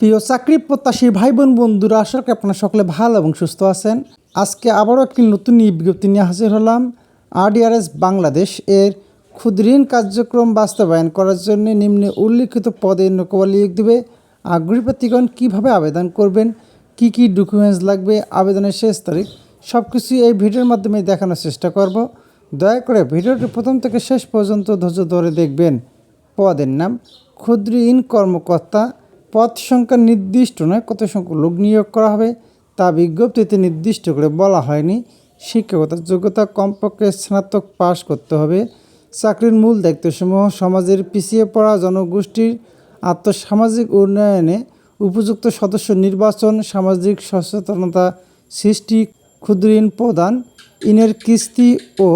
প্রিয় চাকরি প্রত্যাশী ভাই বোন বন্ধুরা, আশা করি আপনারা সকলে ভালো এবং সুস্থ আছেন। আজকে আবারও একটি নতুন বিজ্ঞপ্তি নিয়ে হাজির হলাম। আরডিআরএস বাংলাদেশ এর ক্ষুদ্রঋণ কার্যক্রম বাস্তবায়ন করার জন্য নিম্নে উল্লিখিত পদে নৌকবা নিয়োগ দেবে। আগ্রহী প্রার্থীগণ কীভাবে আবেদন করবেন? কি কি ডকুমেন্টস লাগবে? আবেদনের শেষ তারিখ? সব কিছুই এই ভিডিওর মাধ্যমে দেখানোর চেষ্টা করব। দয়া করে ভিডিওটি প্রথম থেকে শেষ পর্যন্ত ধৈর্য ধরে দেখবেন। পদের নাম ক্ষুদ্র ঋণ কর্মকর্তা পদ সংখ্যা নির্দিষ্ট নয়, কত সংখ্যক লোক নিয়োগ করা হবে তা বিজ্ঞপ্তিতে নির্দিষ্ট করে বলা হয়নি। শিক্ষকতার যোগ্যতা কমপক্ষে স্নাতক পাশ করতে হবে। চাকরির মূল দায়িত্বসমূহ সমাজের পিছিয়ে পড়া জনগোষ্ঠীর আত্মসামাজিক উন্নয়নে উপযুক্ত সদস্য নির্বাচন, সামাজিক সচেতনতা সৃষ্টি ক্ষুদ্র ঋণ প্রদান, ঋণের কিস্তি ও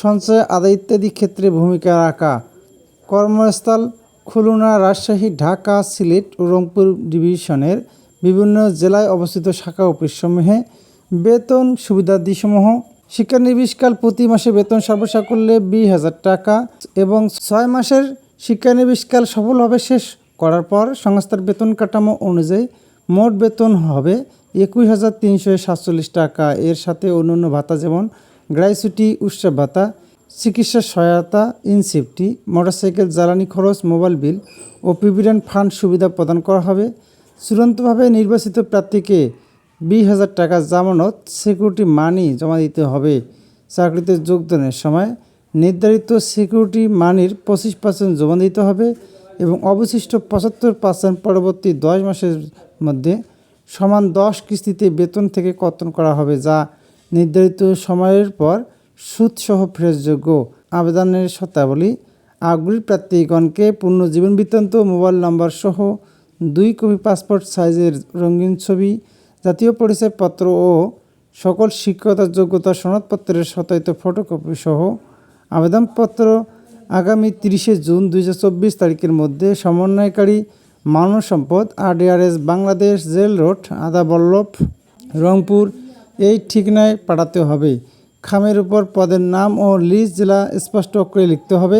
সঞ্চয় আদায় ইত্যাদি ক্ষেত্রে ভূমিকা রাখা। কর্মস্থল খুলনা রাজশাহী, ঢাকা, সিলেট ও রংপুর ডিভিশনের বিভিন্ন জেলায় অবস্থিত শাখা অফিসসমূহে বেতন সুবিধাদিসমূহ। শিক্ষানবিশকাল প্রতি মাসে বেতন সর্বসাকুল্যে বিশ হাজার টাকা এবং ছয় মাসের শিক্ষানবিশকাল সফলভাবে শেষ করার পর সংস্থার বেতন কাঠামো অনুযায়ী মোট বেতন হবে একুশ হাজার তিনশো সাতচল্লিশ টাকা। এর সাথে অন্যান্য ভাতা যেমন গ্র্যাচুইটি উৎসব ভাতা চিকিৎসা সহায়তা ইনসেফটি মোটরসাইকেল, জ্বালানি খরচ, মোবাইল বিল ও প্রভিডেন্ট ফান্ড সুবিধা প্রদান করা হবে। চূড়ান্তভাবে নির্বাচিত প্রার্থীকে বিশ হাজার টাকা জামানত, সিকিউরিটি মানি জমা দিতে হবে। চাকরিতে যোগদানের সময় নির্ধারিত সিকিউরিটি মানির পঁচিশ পার্সেন্ট জমা দিতে হবে এবং অবশিষ্ট পঁচাত্তর পার্সেন্ট পরবর্তী দশ মাসের মধ্যে সমান দশ কিস্তিতে বেতন থেকে কর্তন করা হবে, যা নির্ধারিত সময়ের পর সুদসহ ফেরতযোগ্য আবেদনের শর্তাবলী আগ্রহী প্রার্থীগণকে পূর্ণ জীবন বৃত্তান্ত মোবাইল নম্বর সহ দুই কপি পাসপোর্ট সাইজের রঙিন ছবি, জাতীয় পরিচয়পত্র ও সকল শিক্ষকতার যোগ্যতা সনদপত্রের সত্যায়িত ফটোকপি সহ আবেদনপত্র আগামী তিরিশে জুন দু হাজার চব্বিশ তারিখের মধ্যে সমন্বয়কারী মানব সম্পদ, আরডিআরএস বাংলাদেশ, জেল রোড, আদাবল্লভ, রংপুর, এই ঠিকানায় পাঠাতে হবে। খামের উপর পদের নাম ও লিস্ট জেলা স্পষ্ট করে লিখতে হবে।